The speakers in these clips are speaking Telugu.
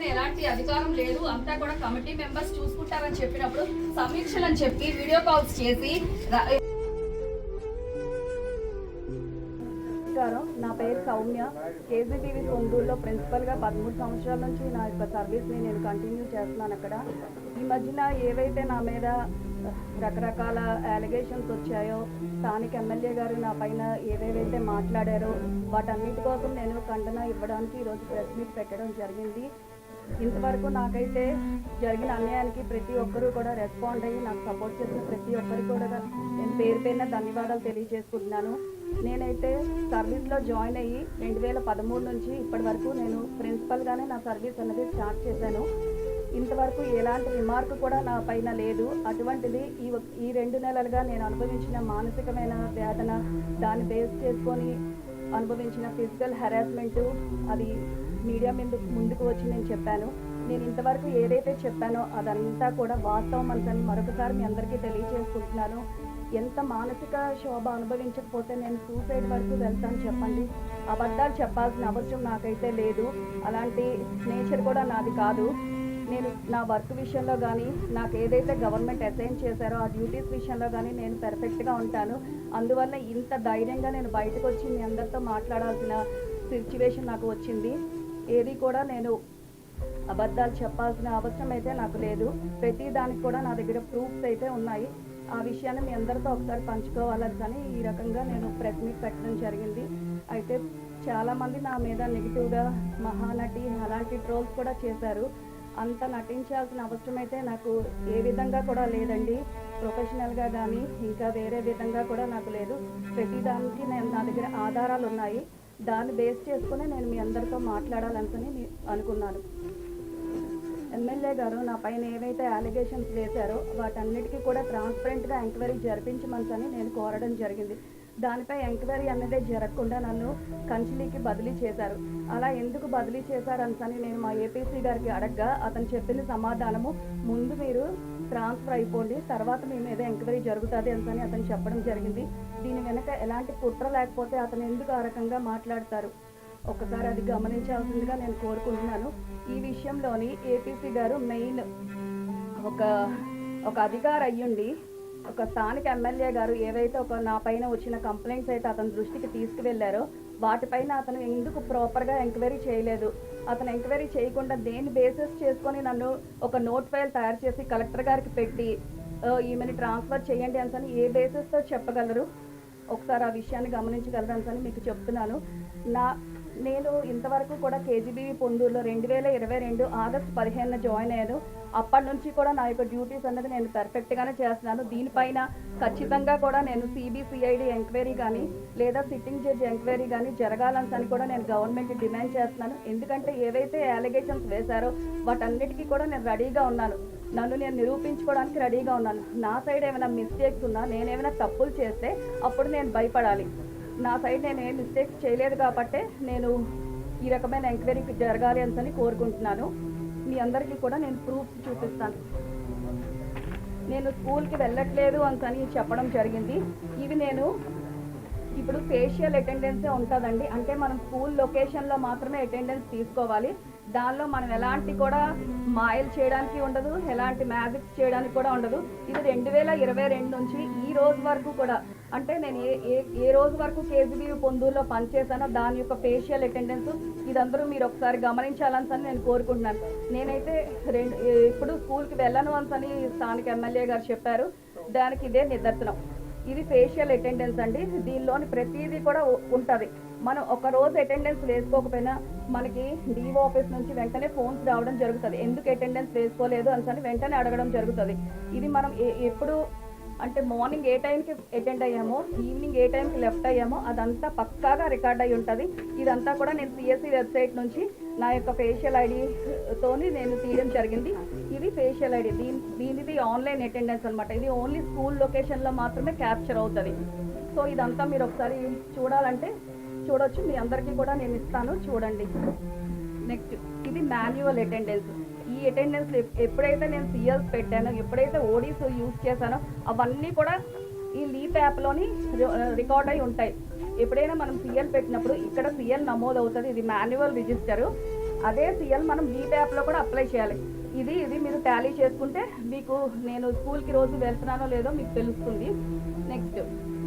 పైన ఎలాంటి అధికారం లేదు. అంతా కూడా కమిటీ మెంబర్స్ చూసుకుంటారని చెప్పినప్పుడు సమీక్షలు అని చెప్పి వీడియో కాల్స్ చేసి నమస్కారం. నా పేరు సౌమ్య. కేజీటీవీ పొందూరులో ప్రిన్సిపల్గా పదమూడు సంవత్సరాల నుంచి నా యొక్క సర్వీస్ని నేను కంటిన్యూ చేస్తున్నాను అక్కడ. ఈ మధ్యన ఏవైతే నా మీద రకరకాల అలిగేషన్స్ వచ్చాయో స్థానిక ఎమ్మెల్యే గారు నా పైన ఏవేవైతే మాట్లాడారో వాటన్నిటి కోసం నేను ఖండన ఇవ్వడానికి ఈరోజు ప్రెస్ మీట్ పెట్టడం జరిగింది. ఇంతవరకు నాకైతే జరిగిన అన్యాయానికి ప్రతి ఒక్కరూ కూడా రెస్పాండ్ అయ్యి నాకు సపోర్ట్ చేసిన ప్రతి ఒక్కరికి కూడా నేను పేరు పేరున ధన్యవాదాలు తెలియజేసుకుంటున్నాను. నేనైతే సర్వీస్లో జాయిన్ అయ్యి రెండు వేల పదమూడు నుంచి ఇప్పటి వరకు నేను ప్రిన్సిపల్గానే నా సర్వీస్ అనేది స్టార్ట్ చేశాను. ఇంతవరకు ఎలాంటి రిమార్క్ కూడా నా పైన లేదు. అటువంటిది ఈ ఈ రెండు నెలలుగా నేను అనుభవించిన మానసికమైన వేదన దాన్ని బేస్ చేసుకొని అనుభవించిన ఫిజికల్ హెరాస్మెంటు అది మీడియా ముందు ముందుకు వచ్చి నేను చెప్పాను. నేను ఇంతవరకు ఏదైతే చెప్పానో అదంతా కూడా వాస్తవం అంతని మరొకసారి మీ అందరికీ తెలియజేసుకుంటున్నాను ఎంత మానసిక శోభ అనుభవించకపోతే నేను సూసైడ్ వరకు వెళ్తాను చెప్పండి. అబద్ధాలు చెప్పాల్సిన అవసరం నాకైతే లేదు. అలాంటి నేచర్ కూడా నాది కాదు. నేను నా వర్క్ విషయంలో కానీ నాకు ఏదైతే గవర్నమెంట్ అసైన్ చేశారో ఆ డ్యూటీస్ విషయంలో కానీ నేను పెర్ఫెక్ట్గా ఉంటాను. అందువల్ల ఇంత ధైర్యంగా నేను బయటకు వచ్చి మీ అందరితో మాట్లాడాల్సిన సిచ్యువేషన్ నాకు వచ్చింది. ఏది కూడా నేను అబద్ధాలు చెప్పాల్సిన అవసరం అయితే నాకు లేదు. ప్రతి దానికి కూడా నా దగ్గర ప్రూఫ్స్ అయితే ఉన్నాయి. ఆ విషయాన్ని మీ అందరితో ఒకసారి పంచుకోవాలని కానీ ఈ రకంగా నేను ప్రెస్ మీట్ పెట్టడం జరిగింది. అయితే చాలామంది నా మీద నెగిటివ్గా మహానటి అలాంటి ట్రోల్స్ కూడా చేశారు. అంత నటించాల్సిన అవసరం అయితే నాకు ఏ విధంగా కూడా లేదండి. ప్రొఫెషనల్గా కానీ ఇంకా వేరే విధంగా కూడా నాకు లేదు. ప్రతి దానికి నేను నా దగ్గర ఆధారాలు ఉన్నాయి. దాన్ని బేస్ చేసుకుని నేను మీ అందరితో మాట్లాడాలనుకుని అనుకున్నాను. ఎమ్మెల్యే గారు నా పైన ఏవైతే అలిగేషన్స్ వేశారో వాటన్నిటికీ కూడా ట్రాన్స్పరెంట్గా ఎంక్వైరీ జరిపించమని నేను కోరడం జరిగింది. దానిపై ఎంక్వైరీ అనేది జరగకుండా నన్ను కంచిలీకి బదిలీ చేశారు. అలా ఎందుకు బదిలీ చేశారని నేను మా ఏపీసీ గారికి అడగ్గా అతను చెప్పిన సమాధానము ముందు మీరు ట్రాన్స్ఫర్ అయిపోండి. తర్వాత మేము ఏదో ఎంక్వైరీ జరుగుతుంది అని అతను చెప్పడం జరిగింది. దీని వెనక ఎలాంటి కుట్ర లేకపోతే అతను ఎందుకు ఆ రకంగా మాట్లాడతారు? ఒకసారి అది గమనించాల్సిందిగా నేను కోరుకుంటున్నాను. ఈ విషయంలోని ఏపీసీ గారు మెయిన్ ఒక ఒక అధికారి అయ్యుండి ఒక స్థానిక ఎమ్మెల్యే గారు ఏవైతే ఒక నా పైన వచ్చిన కంప్లైంట్స్ అయితే అతని దృష్టికి తీసుకువెళ్ళారో వాటిపైన అతను ఎందుకు ప్రాపర్గా ఎంక్వైరీ చేయలేదు? అతను ఎంక్వైరీ చేయకుండా దేని బేసిస్ చేసుకొని నన్ను ఒక నోట్ ఫైల్ తయారు చేసి కలెక్టర్ గారికి పెట్టి ఈమెని ట్రాన్స్ఫర్ చేయండి అని ఏ బేసిస్తో చెప్పగలరు? ఒకసారి ఆ విషయాన్ని గమనించగలరు అని మీకు చెప్తున్నాను. నా నేను ఇంతవరకు కూడా కేజీబీవీ పొందూరులో రెండు వేల ఇరవై రెండు ఆగస్ట్ పదిహేనున జాయిన్ అయ్యాను. అప్పటి నుంచి కూడా నా యొక్క డ్యూటీస్ అనేది నేను పర్ఫెక్ట్గానే చేస్తున్నాను. దీనిపైన ఖచ్చితంగా కూడా నేను సిబిసిఐడి ఎంక్వైరీ కానీ లేదా సిట్టింగ్ జడ్జి ఎంక్వైరీ కానీ జరగాలని కూడా నేను గవర్నమెంట్ డిమాండ్ చేస్తున్నాను. ఎందుకంటే ఏవైతే అలిగేషన్స్ వేశారో వాటన్నిటికీ కూడా నేను రెడీగా ఉన్నాను. నన్ను నేను నిరూపించుకోవడానికి రెడీగా ఉన్నాను. నా సైడ్ ఏమైనా మిస్టేక్స్ ఉన్నా నేనేమైనా తప్పులు చేస్తే అప్పుడు నేను భయపడాలి. నా సైడ్ నేను ఏ మిస్టేక్స్ చేయలేదు కాబట్టే నేను ఈ రకమైన ఎంక్వైరీకి జరగాలి అని కోరుకుంటున్నాను. మీ అందరికీ కూడా నేను ప్రూఫ్స్ చూపిస్తాను. నేను స్కూల్కి వెళ్ళట్లేదు అని చెప్పడం జరిగింది. ఇవి నేను ఇప్పుడు ఫేషియల్ అటెండెన్సే ఉంటుందండి. అంటే మనం స్కూల్ లొకేషన్లో మాత్రమే అటెండెన్స్ తీసుకోవాలి. దానిలో మనం ఎలాంటి కూడా మాయలు చేయడానికి ఉండదు ఎలాంటి మ్యాజిక్ చేయడానికి కూడా ఉండదు. ఇది రెండు వేల ఇరవై రెండు నుంచి ఈ రోజు వరకు కూడా. అంటే నేను ఏ ఏ ఏ రోజు వరకు కేజీబీ పొందూరులో పనిచేశానో దాని యొక్క ఫేషియల్ అటెండెన్స్ ఇదందరూ మీరు ఒకసారి గమనించాలని నేను కోరుకుంటున్నాను. నేనైతే రెండు ఇప్పుడు స్కూల్కి వెళ్ళను అని స్థానిక ఎమ్మెల్యే గారు చెప్పారు. దానికి ఇదే నిదర్శనం. ఇది ఫేషియల్ అటెండెన్స్ అండి. దీనిలోని ప్రతిదీ కూడా ఉంటుంది. మనం ఒక రోజు అటెండెన్స్ వేసుకోకపోయినా మనకి డీఓ ఆఫీస్ నుంచి వెంటనే ఫోన్స్ రావడం జరుగుతుంది. ఎందుకు అటెండెన్స్ వేసుకోలేదు అని వెంటనే అడగడం జరుగుతుంది. ఇది మనం ఏ- ఎప్పుడు అంటే మార్నింగ్ ఏ టైంకి అటెండ్ అయ్యామో ఈవినింగ్ ఏ టైంకి లెఫ్ట్ అయ్యామో అదంతా పక్కాగా రికార్డ్ అయి ఉంటుంది. ఇదంతా కూడా నేను సిఎస్సి వెబ్సైట్ నుంచి నా యొక్క ఫేషియల్ ఐడితోని నేను తీయడం జరిగింది. ఇది ఫేషియల్ ఐడి దీని దీనిది ఆన్లైన్ అటెండెన్స్ అనమాట ఇది ఓన్లీ స్కూల్ లొకేషన్లో మాత్రమే క్యాప్చర్ అవుతుంది. సో ఇదంతా మీరు ఒకసారి చూడాలంటే చూడొచ్చు మీ అందరికీ కూడా నేను ఇస్తాను చూడండి. నెక్స్ట్. ఇది మాన్యువల్ అటెండెన్స్. ఈ అటెండెన్స్ ఎప్పుడైతే నేను సిఎల్స్ పెట్టానో ఎప్పుడైతే ఓడీస్ యూజ్ చేశానో అవన్నీ కూడా ఈ లీప్ యాప్లోని రికార్డ్ అయి ఉంటాయి. ఎప్పుడైనా మనం సిఎల్ పెట్టినప్పుడు ఇక్కడ సిఎల్ నమోదు అవుతుంది ఇది మాన్యువల్ రిజిస్టరు. అదే సిఎల్ మనం బీట్ యాప్లో కూడా అప్లై చేయాలి. ఇది ఇది మీరు టాలీ చేసుకుంటే మీకు నేను స్కూల్కి రోజు వెళ్తున్నానో లేదో మీకు తెలుస్తుంది. నెక్స్ట్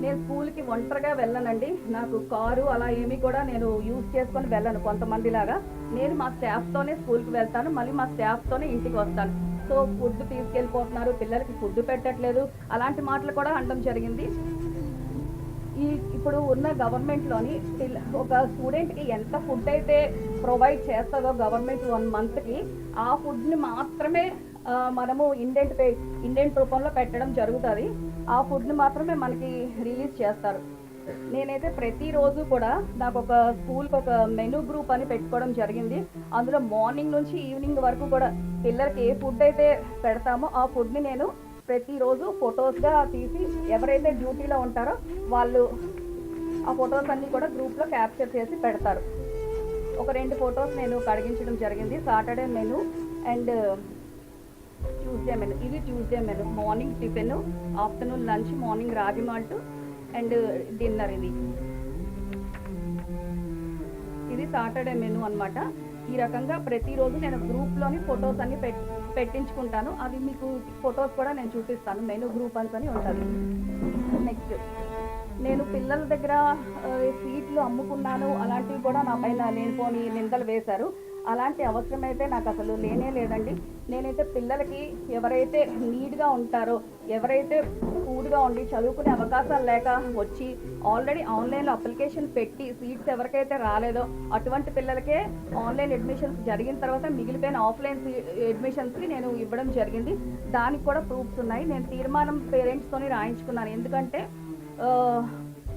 నేను స్కూల్కి ఒంటరిగా వెళ్ళనండి. నాకు కారు అలా ఏమీ కూడా నేను యూజ్ చేసుకొని వెళ్ళను కొంతమంది లాగా నేను మా స్టాఫ్తోనే స్కూల్కి వెళ్తాను మళ్ళీ మా స్టాఫ్తోనే ఇంటికి వస్తాను. సో ఫుడ్ తీసుకెళ్ళిపోతున్నారు పిల్లలకి ఫుడ్ పెట్టట్లేదు. అలాంటి మాటలు కూడా అనడం జరిగింది. ఈ ఇప్పుడు ఉన్న గవర్నమెంట్లోని ఒక స్టూడెంట్కి ఎంత ఫుడ్ అయితే ప్రొవైడ్ చేస్తుందో గవర్నమెంట్ వన్ మంత్కి ఆ ఫుడ్ని మాత్రమే మనము ఇండెంట్ పే ఇండెంట్ రూపంలో పెట్టడం జరుగుతుంది. ఆ ఫుడ్ని మాత్రమే మనకి రిలీజ్ చేస్తారు. నేనైతే ప్రతిరోజు కూడా నాకు ఒక స్కూల్కి ఒక మెనూ గ్రూప్ అని పెట్టుకోవడం జరిగింది. అందులో మార్నింగ్ నుంచి ఈవినింగ్ వరకు కూడా పిల్లలకి ఏ ఫుడ్ అయితే పెడతామో ఆ ఫుడ్ని నేను ప్రతిరోజు ఫొటోస్గా తీసి ఎవరైతే డ్యూటీలో ఉంటారో వాళ్ళు ఆ ఫొటోస్ అన్నీ కూడా గ్రూప్లో క్యాప్చర్ చేసి పెడతారు. ఒక రెండు ఫొటోస్ నేను కడిగించడం జరిగింది. Saturday menu and Tuesday menu. ఇది Tuesday menu. Morning tiffin afternoon lunch morning ragi malt and dinner ఇది ఇది సాటర్డే మెను అనమాట ఈ రకంగా ప్రతిరోజు నేను గ్రూప్లోని ఫొటోస్ అన్ని పెట్ పెట్టించుకుంటాను. అవి మీకు ఫొటోస్ కూడా నేను చూపిస్తాను. మెను గ్రూప్ అని ఉంటుంది. నెక్స్ట్. నేను పిల్లల దగ్గర సీట్లు అమ్ముకున్నాను అలాంటివి కూడా నా పైన లేనిపోని నిందలు వేశారు. అలాంటి అవసరం అయితే నాకు అసలు లేనే లేదండి. నేనైతే పిల్లలకి ఎవరైతే నీట్గా ఉంటారో ఎవరైతే కూడుగా ఉండి చదువుకునే అవకాశాలు లేక వచ్చి ఆల్రెడీ ఆన్లైన్లో అప్లికేషన్ పెట్టి సీట్స్ ఎవరికైతే రాలేదో అటువంటి పిల్లలకే ఆన్లైన్ అడ్మిషన్స్ జరిగిన తర్వాత మిగిలిపోయిన ఆఫ్లైన్ అడ్మిషన్స్కి నేను ఇవ్వడం జరిగింది. దానికి కూడా ప్రూఫ్స్ ఉన్నాయి. నేను తీర్మానం పేరెంట్స్తోని రాయించుకున్నాను. ఎందుకంటే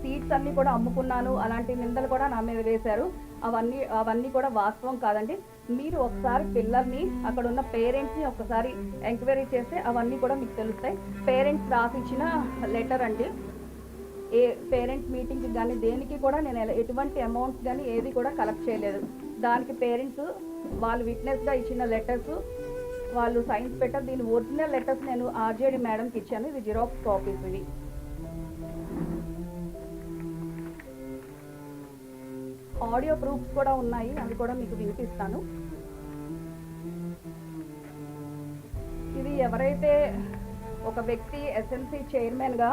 సీట్స్ అన్నీ కూడా అమ్ముకున్నాను. అలాంటి నిందలు కూడా నా మీద వేశారు. అవన్నీ అవన్నీ కూడా వాస్తవం కాదండి. మీరు ఒకసారి పిల్లల్ని అక్కడ ఉన్న పేరెంట్స్ని ఒకసారి ఎంక్వైరీ చేస్తే అవన్నీ కూడా మీకు తెలుస్తాయి. పేరెంట్స్ రాసిచ్చిన లెటర్ అండి. ఏ పేరెంట్స్ మీటింగ్కి కానీ దేనికి కూడా నేను ఎటువంటి అమౌంట్స్ కానీ ఏది కూడా కలెక్ట్ చేయలేదు. దానికి పేరెంట్స్ వాళ్ళు విట్నెస్గా ఇచ్చిన లెటర్స్ వాళ్ళు సైన్స్ పెట్టారు. దీని ఒరిజినల్ లెటర్స్ నేను ఆర్జేడి మేడంకి ఇచ్చాను. ఇది జిరాక్స్ కాపీస్ ఇవి. ఆడియో ప్రూఫ్స్ కూడా ఉన్నాయి అవి కూడా మీకు వినిపిస్తాను. ఇది ఎవరైతే ఒక వ్యక్తి ఎస్ఎంసీ చైర్మన్గా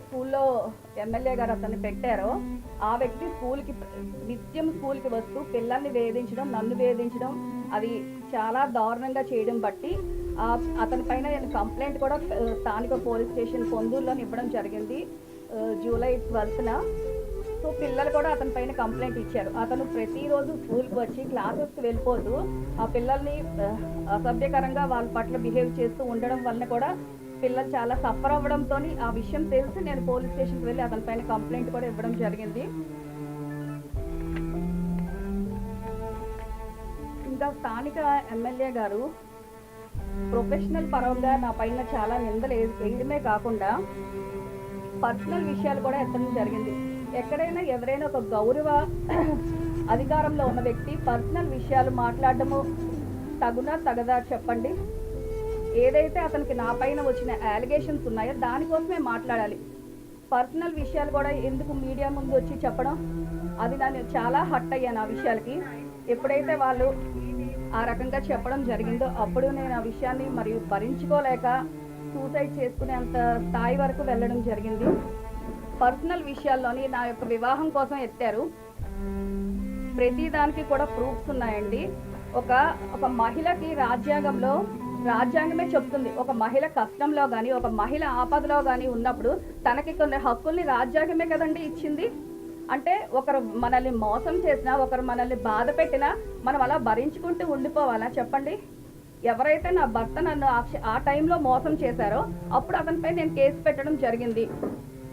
స్కూల్లో ఎమ్మెల్యే గారు అతన్ని పెట్టారో ఆ వ్యక్తి స్కూల్కి నిత్యం స్కూల్కి వస్తూ పిల్లల్ని వేధించడం నన్ను వేధించడం అది చాలా దారుణంగా చేయడం బట్టి అతని పైన నేను కంప్లైంట్ కూడా స్థానిక పోలీస్ స్టేషన్ పొందూరులో ఇవ్వడం జరిగింది. జూలై ట్వెల్త్న సో పిల్లలు కూడా అతని పైన కంప్లైంట్ ఇచ్చారు. అతను ప్రతిరోజు స్కూల్కి వచ్చి క్లాసెస్కి వెళ్ళిపోతూ ఆ పిల్లల్ని అసభ్యకరంగా వాళ్ళ పట్ల బిహేవ్ చేస్తూ ఉండడం వలన కూడా పిల్లలు చాలా సఫర్ అవ్వడంతో ఆ విషయం తెలిసి నేను పోలీస్ స్టేషన్కి వెళ్ళి అతని పైన కంప్లైంట్ కూడా ఇవ్వడం జరిగింది. ఇంకా స్థానిక ఎమ్మెల్యే గారు ప్రొఫెషనల్ పరంగా నా పైన చాలా నిందలు వేయడమే కాకుండా పర్సనల్ విషయాలు కూడా ఎత్తడం జరిగింది. ఎక్కడైనా ఎవరైనా ఒక గౌరవ అధికారంలో ఉన్న వ్యక్తి పర్సనల్ విషయాలు మాట్లాడటము తగునా తగదా చెప్పండి. ఏదైతే అతనికి నా పైన వచ్చిన అలిగేషన్స్ ఉన్నాయో దానికోసమే మాట్లాడాలి. పర్సనల్ విషయాలు కూడా ఎందుకు మీడియా ముందు వచ్చి చెప్పడం? అది నన్ను చాలా హట్ అయ్యాను ఆ విషయాలకి. ఎప్పుడైతే వాళ్ళు ఆ రకంగా చెప్పడం జరిగిందో అప్పుడు నేను ఆ విషయాన్ని మరియు భరించుకోలేక సూసైడ్ చేసుకునేంత స్థాయి వరకు వెళ్ళడం జరిగింది. పర్సనల్ విషయాల్లోని నా యొక్క వివాహం కోసం ఎత్తారు. ప్రతి దానికి కూడా ప్రూఫ్స్ ఉన్నాయండి. ఒక ఒక మహిళకి రాజ్యాంగంలో రాజ్యాంగమే చెప్తుంది. ఒక మహిళ కష్టంలో కానీ ఒక మహిళ ఆపదలో కానీ ఉన్నప్పుడు తనకి కొన్ని హక్కుల్ని రాజ్యాంగమే కదండి ఇచ్చింది. అంటే ఒకరు మనల్ని మోసం చేసినా ఒకరు మనల్ని బాధ పెట్టినా మనం అలా భరించుకుంటూ ఉండిపోవాలా? చెప్పండి. ఎవరైతే నా భర్త నన్ను ఆ ఆ టైంలో మోసం చేశారో అప్పుడు అతనిపై నేను కేసు పెట్టడం జరిగింది.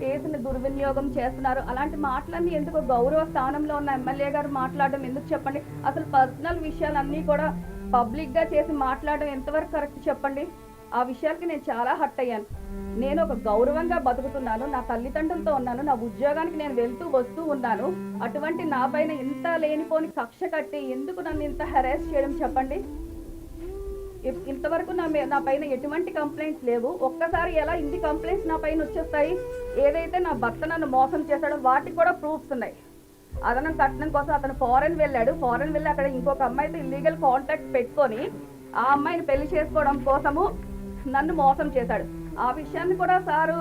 కేసుని దుర్వినియోగం చేస్తున్నారు. అలాంటి మాటలన్నీ ఎందుకు గౌరవ స్థానంలో ఉన్న ఎమ్మెల్యే గారు మాట్లాడడం ఎందుకు చెప్పండి? అసలు పర్సనల్ విషయాలన్నీ కూడా పబ్లిక్గా చేసి మాట్లాడడం ఎంతవరకు కరెక్ట్ చెప్పండి? ఆ విషయాలకి నేను చాలా హట్ అయ్యాను. నేను ఒక గౌరవంగా బతుకుతున్నాను నా తల్లిదండ్రులతో ఉన్నాను నా ఉద్యోగానికి నేను వెళ్తూ వస్తూ ఉన్నాను. అటువంటి నా పైన ఇంత లేనిపోని కక్ష కట్టి ఎందుకు నన్ను ఇంత హెరాస్ చేయడం చెప్పండి? ఇంతవరకు నా నా పైన ఎటువంటి కంప్లైంట్స్ లేవు. ఒక్కసారి ఎలా ఇన్ని కంప్లైంట్స్ నా పైన వచ్చేస్తాయి? ఏదైతే నా భర్త నన్ను మోసం చేశాడో వాటికి కూడా ప్రూఫ్స్ ఉన్నాయి. అదనం కట్టడం కోసం అతను ఫారెన్ వెళ్ళాడు. ఫారెన్ వెళ్ళి అక్కడ ఇంకొక అమ్మాయితో ఇల్లీగల్ కాంటాక్ట్ పెట్టుకొని ఆ అమ్మాయిని పెళ్ళి చేసుకోవడం కోసము నన్ను మోసం చేశాడు. ఆ విషయాన్ని కూడా సారు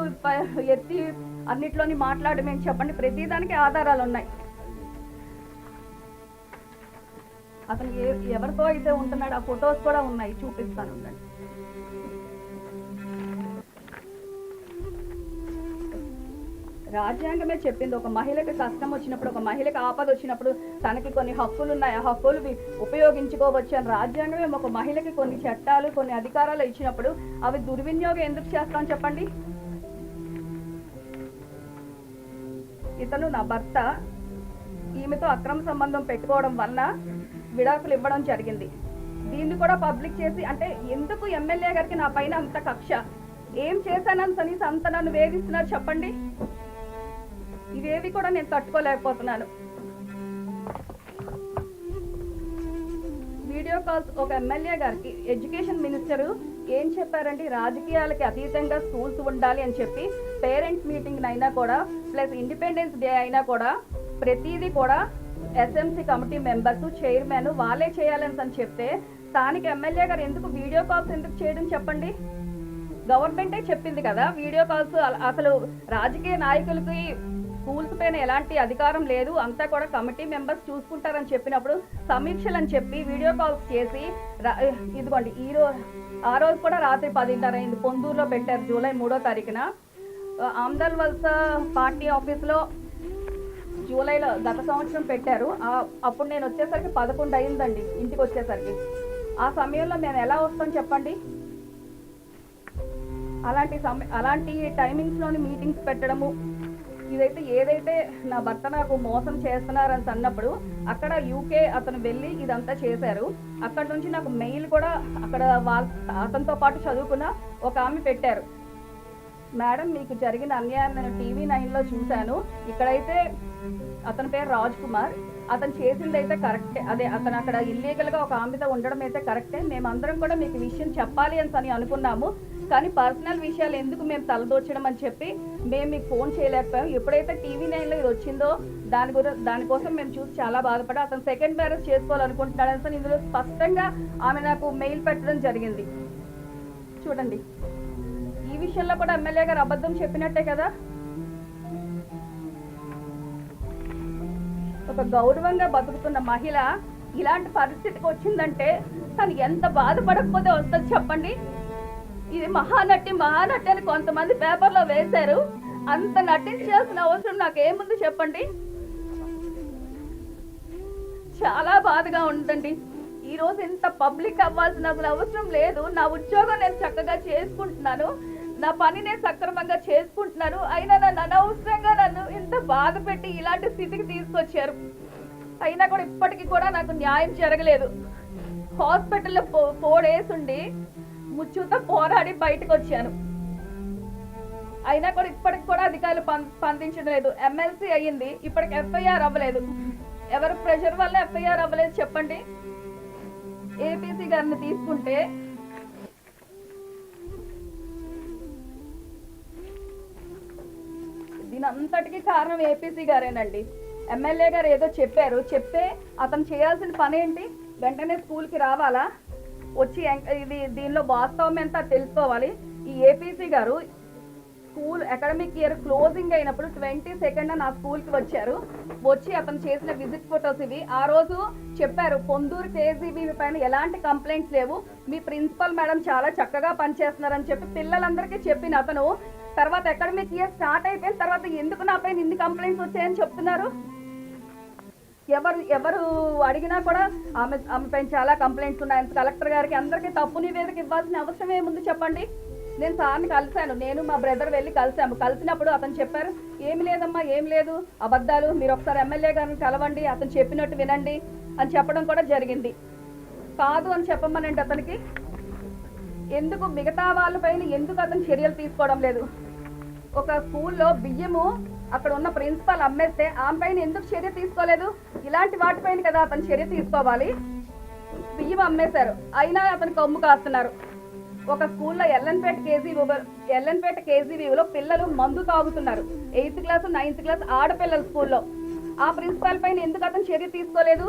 ఎత్తి అన్నిట్లోని మాట్లాడమని చెప్పండి. ప్రతిదానికి ఆధారాలు ఉన్నాయి. అతను ఏ ఎవరితో అయితే ఉంటున్నాడు ఆ ఫొటోస్ కూడా ఉన్నాయి చూపిస్తాను ఉండండి. రాజ్యాంగమే చెప్పింది ఒక మహిళకి కష్టం వచ్చినప్పుడు ఒక మహిళకి ఆపద వచ్చినప్పుడు తనకి కొన్ని హక్కులు ఉన్నాయి. ఆ హక్కులు ఉపయోగించుకోవచ్చు అని రాజ్యాంగమే ఒక మహిళకి కొన్ని చట్టాలు కొన్ని అధికారాలు ఇచ్చినప్పుడు అవి దుర్వినియోగం ఎందుకు చేస్తాం చెప్పండి? ఇతను నా భర్త. ఈమెతో అక్రమ సంబంధం పెట్టుకోవడం వల్ల విడాకులు ఇవ్వడం జరిగింది. దీన్ని కూడా పబ్లిక్ చేసి అంటే ఎందుకు ఎమ్మెల్యే గారికి నా పైన అంత కక్ష? ఏం చేశానని కనీసం అంత నన్ను వేధిస్తున్నారు చెప్పండి. ఇవేవి కూడా నేను తట్టుకోలేకపోతున్నాను. వీడియో కాల్స్ ఒక ఎమ్మెల్యే గారికి ఎడ్యుకేషన్ మినిస్టర్ ఏం చెప్పారంటే రాజకీయాలకి అతీతంగా స్కూల్స్ ఉండాలి అని చెప్పి పేరెంట్స్ మీటింగ్ అయినా కూడా ప్లస్ ఇండిపెండెన్స్ డే అయినా కూడా ప్రతిదీ కూడా ఎస్ఎంసీ కమిటీ మెంబర్స్ చైర్మన్ వాళ్ళే చేయాలని అని చెప్తే స్థానిక ఎమ్మెల్యే గారు ఎందుకు వీడియో కాల్స్ ఎందుకు చేయడం చెప్పండి? గవర్నమెంటే చెప్పింది కదా వీడియో కాల్స్ అసలు రాజకీయ నాయకులకి స్కూల్స్ పైన ఎలాంటి అధికారం లేదు అంతా కూడా కమిటీ మెంబర్స్ చూసుకుంటారని చెప్పినప్పుడు సమీక్షలు అని చెప్పి వీడియో కాల్స్ చేసి ఇదిగోండి ఈ రోజు ఆ రోజు కూడా రాత్రి పదిన్నర అయింది పొందూరులో పెట్టారు జూలై మూడో తారీఖున. ఆమ్దల్ వలస పార్టీ ఆఫీస్లో జూలైలో గత సంవత్సరం పెట్టారు. అప్పుడు నేను వచ్చేసరికి పదకొండు అయిందండి ఇంటికి వచ్చేసరికి. ఆ సమయంలో నేను ఎలా వస్తాను చెప్పండి? అలాంటి సమ అలాంటి టైమింగ్స్లోని మీటింగ్స్ పెట్టడము ఇదైతే ఏదైతే నా భర్త నాకు మోసం చేస్తున్నారని అన్నప్పుడు అక్కడ యూకే అతను వెళ్ళి ఇదంతా చేశారు. అక్కడ నుంచి నాకు మెయిల్ కూడా అక్కడ వాళ్ళ అతనితో పాటు చదువుకున్న ఒక ఆమె పెట్టారు. మేడం మీకు జరిగిన అన్యాయం నేను టీవీ నైన్లో చూశాను. ఇక్కడైతే అతని పేరు రాజ్ కుమార్. అతను చేసింది అయితే కరెక్టే. అదే అతను అక్కడ ఇల్లీగల్గా ఒక ఆమెతో ఉండడం అయితే కరెక్టే. మేమందరం కూడా మీకు విషయం చెప్పాలి అని అని అనుకున్నాము. కానీ పర్సనల్ విషయాలు ఎందుకు మేము తలదోచడం అని చెప్పి మేము మీకు ఫోన్ చేయలేకపోయాం. ఎప్పుడైతే టీవీ నైన్లో ఇది వచ్చిందో దాని గురించి దానికోసం మేము చూసి చాలా బాధపడి అతను సెకండ్ మ్యారేజ్ చేసుకోవాలనుకుంటున్నాడని అని ఇందులో స్పష్టంగా ఆమె నాకు మెయిల్ పెట్టడం జరిగింది. చూడండి. విషయంలో కూడా ఎమ్మెల్యే గారు అబద్ధం చెప్పినట్టే కదా? ఒక గౌరవంగా బతుకుతున్న మహిళ ఇలాంటి పరిస్థితికి వచ్చిందంటే తను ఎంత బాధపడకపోతే వస్తుంది చెప్పండి. ఇది మహానటి మహానటి అని కొంతమంది పేపర్లో వేశారు. అంత నటించాల్సిన అవసరం నాకేముంది చెప్పండి? చాలా బాధగా ఉందండి. ఈ రోజు ఇంత పబ్లిక్ అవ్వాల్సిన అసలు అవసరం లేదు. నా ఉద్యోగం నేను చక్కగా చేసుకుంటున్నాను. నా పని నేను సక్రమంగా చేసుకుంటున్నాను అయినా నన్ను అనవసరంగా నన్ను ఇంత బాధ పెట్టి ఇలాంటి స్థితికి తీసుకొచ్చారు. అయినా కూడా ఇప్పటికీ కూడా నాకు న్యాయం జరగలేదు. హాస్పిటల్లో ఫో ఫోర్ డేస్ ఉండి ముచ్చుతో పోరాడి బయటకు వచ్చాను అయినా కూడా ఇప్పటికి కూడా అధికారులు పం- స్పందించడం లేదు. ఎమ్మెల్సీ అయ్యింది. ఇప్పటికి ఎఫ్ఐఆర్ అవ్వలేదు. ఎవరి ప్రెషర్ వల్ల ఎఫ్ఐఆర్ అవ్వలేదు చెప్పండి. ఏపీసీ గారిని తీసుకుంటే దీని అంతటికి కారణం ఏపీసీ గారేనండి. ఎమ్మెల్యే గారు ఏదో చెప్పారు. చెప్తే అతను చేయాల్సిన పని ఏంటి? వెంటనే స్కూల్కి రావాలా? వచ్చి ఇది దీనిలో వాస్తవం ఎంత తెలుసుకోవాలి? ఈ ఏపీసీ గారు స్కూల్ అకాడమిక్ ఇయర్ క్లోజింగ్ అయినప్పుడు ట్వంటీ సెకండ్ నా స్కూల్కి వచ్చారు. వచ్చి అతను చేసిన విజిట్ ఫొటోస్ ఇవి. ఆ రోజు చెప్పారు పొందూరు కేజీబీ పైన ఎలాంటి కంప్లైంట్స్ లేవు. మీ ప్రిన్సిపల్ మేడం చాలా చక్కగా పనిచేస్తున్నారని చెప్పి పిల్లలందరికీ చెప్పిన అతను తర్వాత అకాడమిక్ ఇయర్ స్టార్ట్ అయిపోయిన తర్వాత ఎందుకు నా పైన ఇన్ని కంప్లైంట్స్ వచ్చాయని చెప్తున్నారు? ఎవరు ఎవరు అడిగినా కూడా ఆమె ఆమె పైన చాలా కంప్లైంట్స్ ఉన్నాయి. కలెక్టర్ గారికి అందరికీ తప్పు నివేదిక ఇవ్వాల్సిన అవసరం ఏముంది చెప్పండి? నేను సార్ని కలిశాను. నేను మా బ్రదర్ వెళ్ళి కలిసాము కలిసినప్పుడు అతను చెప్పారు ఏమి లేదమ్మా ఏం లేదు. అబద్ధాలు మీరు ఒకసారి ఎమ్మెల్యే గారిని కలవండి. అతను చెప్పినట్టు వినండి. అని చెప్పడం కూడా జరిగింది. కాదు అని చెప్పమనండి అతనికి. ఎందుకు? మిగతా వాళ్ళపైన ఎందుకు అతను చర్యలు తీసుకోవడం లేదు? ఒక స్కూల్లో బియ్యము అక్కడ ఉన్న ప్రిన్సిపాల్ అమ్మేస్తే ఆమె పైన ఎందుకు చర్య తీసుకోలేదు? ఇలాంటి వాటిపైన కదా అతను చర్య తీసుకోవాలి. బియ్యం అమ్మేశారు. అయినా అతను కొమ్ము కాస్తున్నారు. ఒక స్కూల్లో ఎల్ఎన్పేట కేజీ ఎల్ఎన్పేట కేజీవీలో పిల్లలు మందు తాగుతున్నారు. ఎయిత్ క్లాస్ నైన్త్ క్లాస్ ఆడపిల్లల స్కూల్లో. ఆ ప్రిన్సిపాల్ పైన ఎందుకు అతను చర్య తీసుకోలేదు?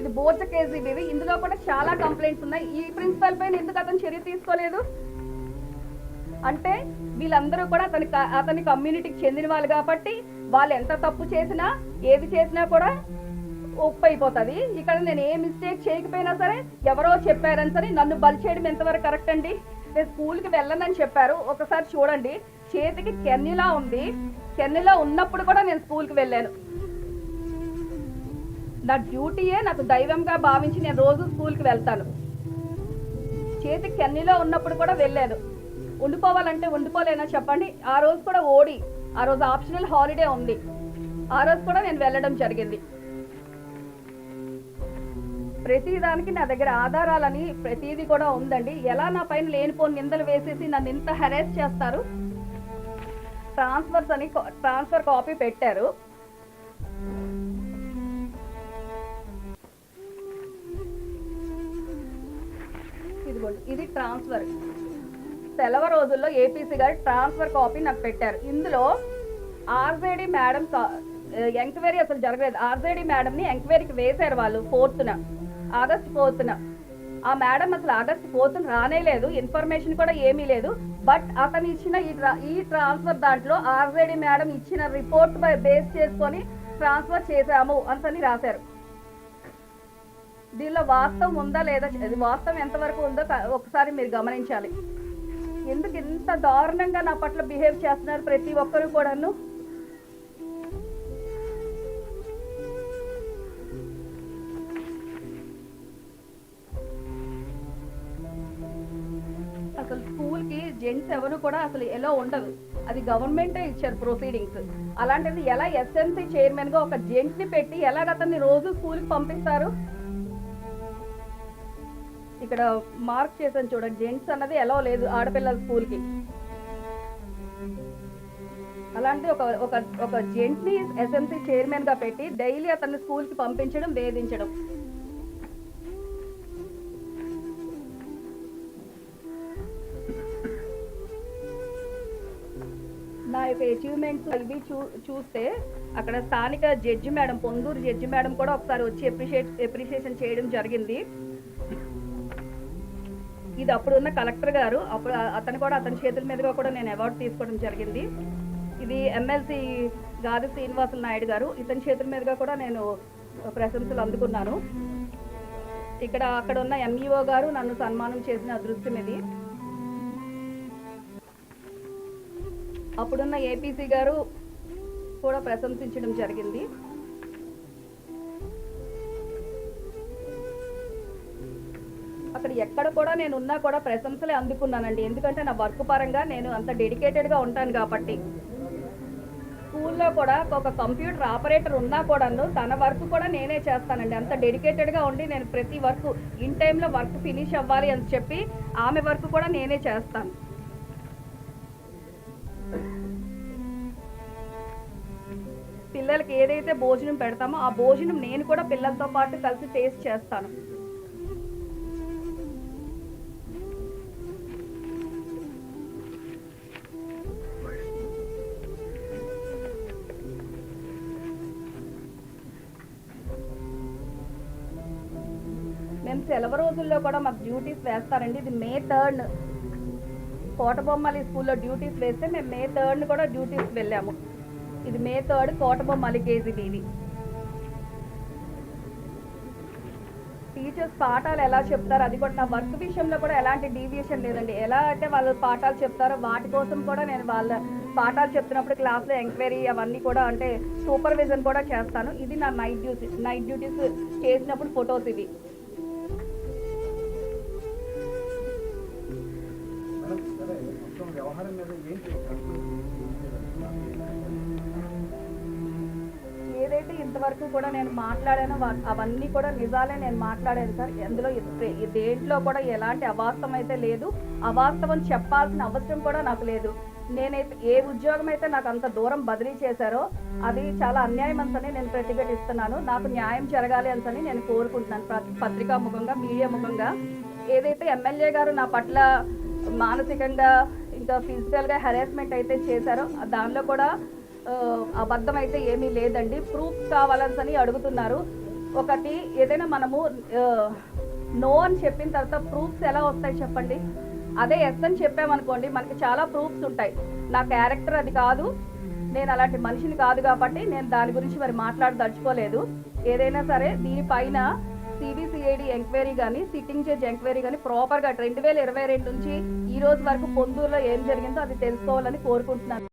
ఇది బోర్చ కేజీబీవి ఇందులో కూడా చాలా కంప్లైంట్స్ ఉన్నాయి. ఈ ప్రిన్సిపాల్ పైన ఎందుకు అతను చర్య తీసుకోలేదు? అంటే వీళ్ళందరూ కూడా అతని అతని కమ్యూనిటీకి చెందిన వాళ్ళు కాబట్టి వాళ్ళు ఎంత తప్పు చేసినా ఏది చేసినా కూడా ఒప్పు అయిపోతుంది ఇక్కడ నేను ఏ మిస్టేక్ చేయకపోయినా సరే ఎవరో చెప్పారని సరే నన్ను బలి చేయడం ఎంతవరకు కరెక్ట్ అండి? నేను స్కూల్కి వెళ్ళనని చెప్పారు. ఒకసారి చూడండి. చేతికి కెన్నిలా ఉంది. కెన్నిలా ఉన్నప్పుడు కూడా నేను స్కూల్కి వెళ్ళాను. నా డ్యూటీయే నాకు దైవంగా భావించి నేను రోజు స్కూల్కి వెళ్తాను. చేతికి కెన్నిలో ఉన్నప్పుడు కూడా వెళ్ళాను. ఉండిపోవాలంటే ఉండిపోలేనా చెప్పండి. ఆ రోజు కూడా ఓడి ఆ రోజు ఆప్షనల్ హాలిడే ఉంది. ఆ రోజు కూడా నేను వెళ్ళడం జరిగింది. ప్రతిదానికి నా దగ్గర ఆధారాలని ప్రతిదీ కూడా ఉందండి. ఎలా నా పైన లేనిపోని నిందలు వేసేసి నన్ను ఇంత హెరాస్ చేస్తారు? ట్రాన్స్ఫర్స్ అని ట్రాన్స్ఫర్ కాపీ పెట్టారు. ఇదిగోండి ఇది ట్రాన్స్ఫర్ సెలవు రోజుల్లో ఏపీసీ గారు ట్రాన్స్ఫర్ కాపీ నాకు పెట్టారు. ఇందులో ఆర్జేడీ మేడం ఎంక్వైరీ అసలు జరగలేదు. ఆర్జేడీ మేడంని ఎంక్వైరీకి వేశారు వాళ్ళు ఫోర్త్న ఆగస్ట్ ఫోర్త్న. ఆ మేడం అసలు ఆగస్ట్ ఫోర్త్న రానే లేదు ఇన్ఫర్మేషన్ కూడా ఏమీ లేదు. బట్ అతను ఇచ్చిన ఈ ట్రా ఈ ట్రాన్స్ఫర్ దాంట్లో ఆర్జేడీ మేడం ఇచ్చిన రిపోర్ట్ బేస్ చేసుకొని ట్రాన్స్ఫర్ చేశాము అని రాశారు. దీనిలో వాస్తవం ఉందా లేదా వాస్తవం ఎంతవరకు ఉందో ఒకసారి మీరు గమనించాలి. ఎందుకు ఇంత దారుణంగా నా పట్ల బిహేవ్ చేస్తున్నారు ప్రతి ఒక్కరు కూడాను? అసలు స్కూల్కి జెంట్స్ ఎవరు కూడా అసలు ఎలా ఉండదు అది గవర్నమెంటే ఇచ్చారు ప్రొసీడింగ్స్. అలాంటిది ఎలా ఎస్ఎంసీ చైర్మన్గా ఒక జెంట్ని పెట్టి ఎలాగ అతన్ని రోజు స్కూల్కి పంపిస్తారు? ఇక్కడ మార్క్ చేశాను చూడండి. జెంట్స్ అన్నది ఎలా లేదు ఆడపిల్లల స్కూల్కి అలాంటి ఒక ఒక ఒక జెంట్ని ఎస్ఎంసీ చైర్మన్గా పెట్టి డైలీ అతన్ని స్కూల్కి పంపించడం వేధించడం. నా యొక్క అచీవ్మెంట్స్ అవి చూ చూస్తే అక్కడ స్థానిక judge madam Ponduru judge madam కూడా ఒకసారి వచ్చి అప్రిషియేట్ అప్రిషియేషన్ చేయడం జరిగింది. ఇది అప్పుడున్న కలెక్టర్ గారు అప్పుడు అతను కూడా అతని చేతుల మీదుగా కూడా నేను అవార్డు తీసుకోవడం జరిగింది. ఇది ఎమ్మెల్సీ గాది శ్రీనివాసులు నాయుడు గారు ఇతని చేతుల మీదుగా కూడా నేను ప్రశంసలు అందుకున్నాను. ఇక్కడ అక్కడ ఉన్న ఎంఈఓ గారు నన్ను సన్మానం చేసిన అదృష్టం ఇది. అప్పుడున్న ఏపీసీ గారు కూడా ప్రశంసించడం జరిగింది. ఎక్కడ కూడా నేను ఉన్నా కూడా ప్రశంసలే అందుకున్నానండి. ఎందుకంటే నా వర్క్ పరంగా నేను అంత డెడికేటెడ్గా ఉంటాను కాబట్టి. స్కూల్లో కూడా ఒక కంప్యూటర్ ఆపరేటర్ ఉన్నా కూడాను తన వర్క్ కూడా నేనే చేస్తానండి. అంత డెడికేటెడ్గా ఉండి నేను ప్రతి వర్క్ ఇన్ టైంలో వర్క్ ఫినిష్ అవ్వాలి అని చెప్పి ఆమె వర్క్ కూడా నేనే చేస్తాను. పిల్లలకి ఏదైతే భోజనం పెడతామో ఆ భోజనం నేను కూడా పిల్లలతో పాటు కలిసి టేస్ట్ చేస్తాను. సెలవు రోజుల్లో కూడా మాకు డ్యూటీస్ వేస్తారండి. ఇది మే థర్డ్ కోటబొమ్మాలి స్కూల్లో డ్యూటీస్ వేస్తే మేము మే థర్డ్ కూడా డ్యూటీస్ వెళ్ళాము. ఇది May third Kotabommali KGBV teachers పాఠాలు ఎలా చెప్తారో? అది కూడా నా వర్క్ విషయంలో కూడా ఎలాంటి డీవియేషన్ లేదండి. ఎలా అంటే వాళ్ళు పాఠాలు చెప్తారో వాటి కోసం కూడా నేను వాళ్ళ పాఠాలు చెప్తున్నప్పుడు క్లాస్లో ఎంక్వైరీ అవన్నీ కూడా అంటే సూపర్విజన్ కూడా చేస్తాను. ఇది నా నైట్ డ్యూటీ నైట్ డ్యూటీస్ చేసినప్పుడు ఫొటోస్ ఇవి. ఏదైతే ఇంతవరకు కూడా నేను మాట్లాడానో వా- అవన్నీ కూడా నిజాలే నేను మాట్లాడాను సార్. అందులో దేంట్లో కూడా ఎలాంటి అవాస్తవం అయితే లేదు. అవాస్తవం చెప్పాల్సిన అవసరం కూడా నాకు లేదు. నేనైతే ఏ ఉద్యోగం అయితే నాకు అంత దూరం బదిలీ చేశారో అది చాలా అన్యాయం అని నేను ప్రతిఘటిస్తున్నాను. నాకు న్యాయం జరగాలి అని నేను కోరుకుంటున్నాను. పత్రికా ముఖంగా మీడియా ముఖంగా. ఏదైతే ఎమ్మెల్యే గారు నా పట్ల మానసికంగా ఇంకా ఫిజికల్గా హెరాస్మెంట్ అయితే చేశారో. దానిలో కూడా అబద్ధం అయితే ఏమీ లేదండి. ప్రూఫ్ కావాలని అడుగుతున్నారు. ఒకటి ఏదైనా మనము నో అని చెప్పిన తర్వాత ప్రూఫ్స్ ఎలా వస్తాయి చెప్పండి? అదే ఎస్ అని చెప్పామనుకోండి మనకి చాలా ప్రూఫ్స్ ఉంటాయి. నా క్యారెక్టర్ అది కాదు. నేను అలాంటి మనిషిని కాదు కాబట్టి నేను దాని గురించి మరి మాట్లాడదలుచుకోలేదు ఏదైనా సరే దీనిపైన సిబిసిఐడి ఎంక్వైరీ కానీ సిట్టింగ్ జడ్జ్ ఎంక్వైరీ కానీ ప్రాపర్గా రెండు వేల ఇరవై రెండు నుంచి ఈ రోజు వరకు పొందూరులో ఏం జరిగిందో అది తెలుసుకోవాలని కోరుకుంటున్నాను.